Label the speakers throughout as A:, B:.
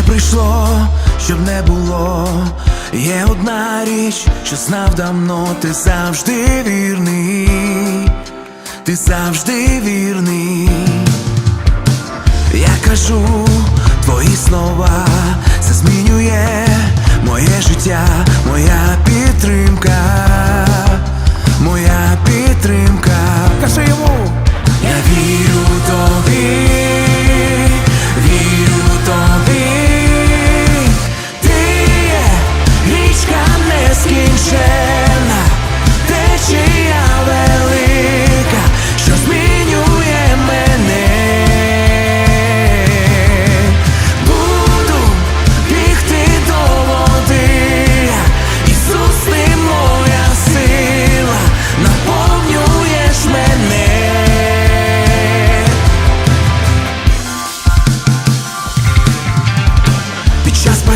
A: все прийшло, щоб не було. Є одна річ, що знав давно, ти завжди вірний, ти завжди вірний. Я кажу твої слова, це змінює моє життя, моя підтримка.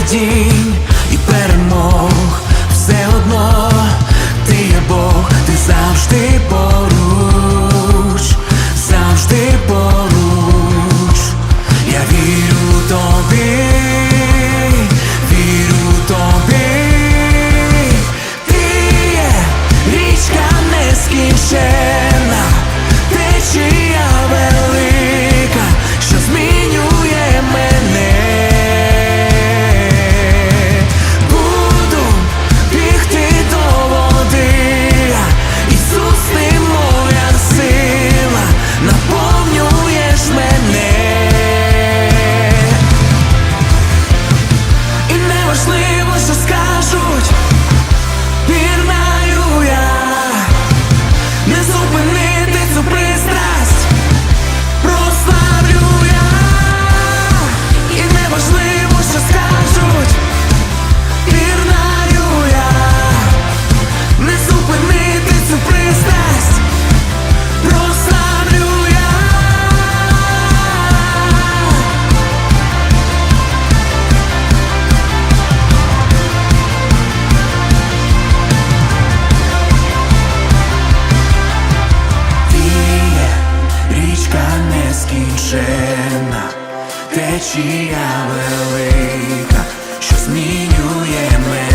A: падінь і перемог все одно. скажена, течія велика, що змінює мене.